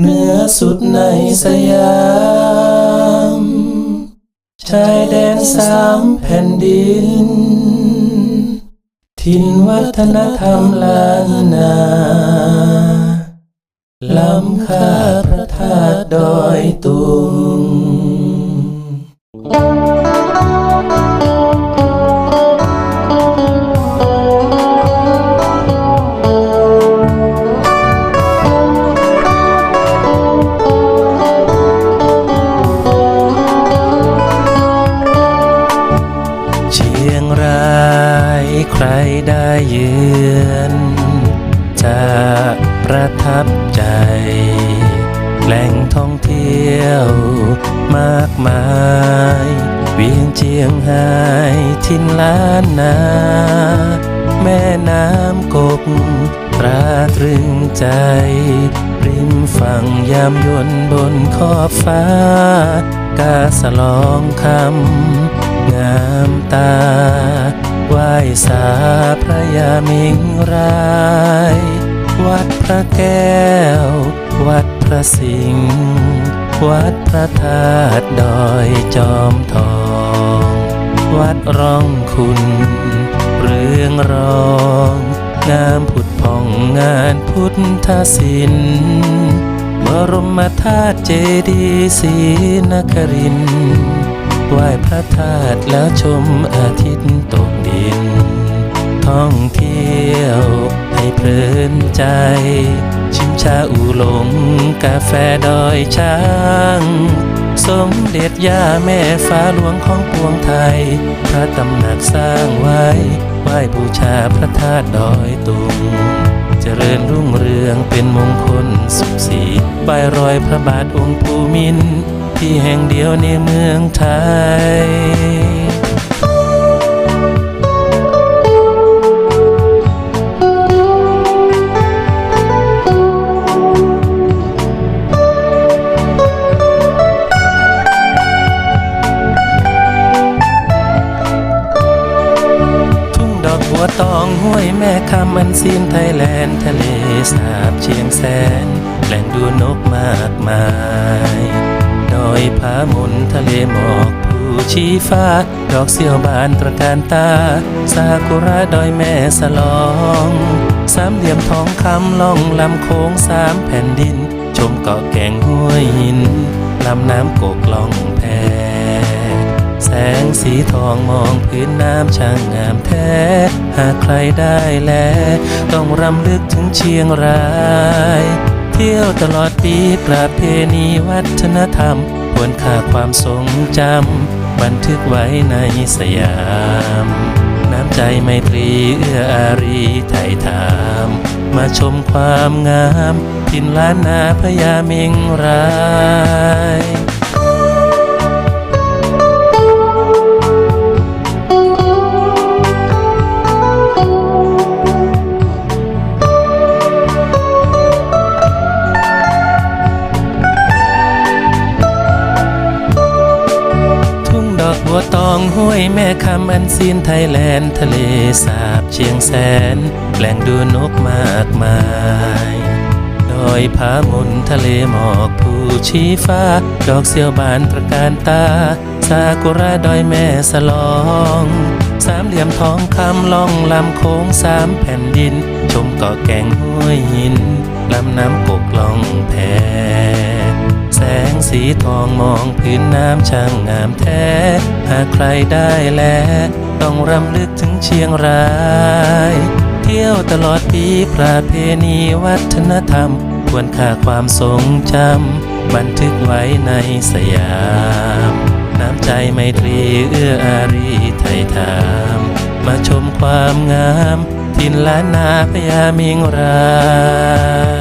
เหนือสุดในสยาม ชายแดนสามแผ่นดินถิ่นวัฒนธรรมล้านนาล้ำค่าพระธาตุดอยตุง ใครได้เยือนจะประทับใจ แหล่งท่องเที่ยวมากมาย เวียงเจียงไฮ้ทินล้านนา แม่น้ำกกตราตรึงใจ ริมฝั่งยามยนต์บนขอบฟ้ากาสลองคำงามตา ไหว้สาพระยามิงราย วัดพระแก้ว วัดพระสิงห์วัดพระธาตุดอยจอมทอง วัดร่องคุณเรื่องรองงามผุดผ่องงานพุทธศิลป์บรมธาตุเจดีย์ศรีนครินทร์ ไหว้พระธาตุแล้วชมอาทิตย์ตกดิน ท่องเที่ยวให้เพลินใจ ชิมชาอูหลงกาแฟดอยช้าง สมเด็จย่าแม่ฟ้าหลวงของปวงไทย พระตำหนักสร้างไว้ ไหว้บูชาพระธาตุดอยตุงเจริญรุ่งเรืองเป็นมงคลสุขสีบรอยพระบาทองค์ภูมินทร์ ที่แห่งเดียวในเมืองไทยทุ่งดอกบัวตองห้วยแม่คำอันซีนไทยแลนด์ทะเลสาบเชียงแสน แหล่งดูนกมากมาย ดอยผาหมุนทะเลหมอกผู้ชี้ฟ้า ดอกเสี่ยวบานตระการตาซากุระดอยแม่สลอง สามเหลี่ยมทองคำล่องลำโค้งสามแผ่นดิน ชมเกาะแก่งห้วยหินลำน้ำโกกล่องแพแสงสีทองมองพื้นน้ำช่างงามแท้ หากใครได้แล ต้องรำลึกถึงเชียงราย เที่ยวตลอดปีประเพณีวัฒนธรรมควรค่าความทรงจำบันทึกไว้ในสยาม น้ำใจไมตรีเอื้ออารีไทยถาม มาชมความงามทินล้านนาพญาเมงราย ตองห้วยแม่คำอันซีนไทยแลนด์ทะเลสาบเชียงแสน แหล่งดูนกมากมายดอยผาหมุนทะเลหมอกผู้ชี้ฟ้า ดอกเสียวบานตระการตา ซากุระดอยแม่สลอง สามเหลี่ยมทองคำล่องลำโค้งสามแผ่นดิน ชมเกาะแก่งห้วยหินลำน้ำกกล่องแพ แสงสีทองมองพื้นน้ำช่างงามแท้ หากใครได้แล ต้องรำลึกถึงเชียงราย เที่ยวตลอดปีประเพณีวัฒนธรรม ควรค่าความทรงจำบันทึกไว้ในสยาม น้ำใจไมตรีเอื้ออารีไทยถามมาชมความงาม ทินล้านนาพญามิงราย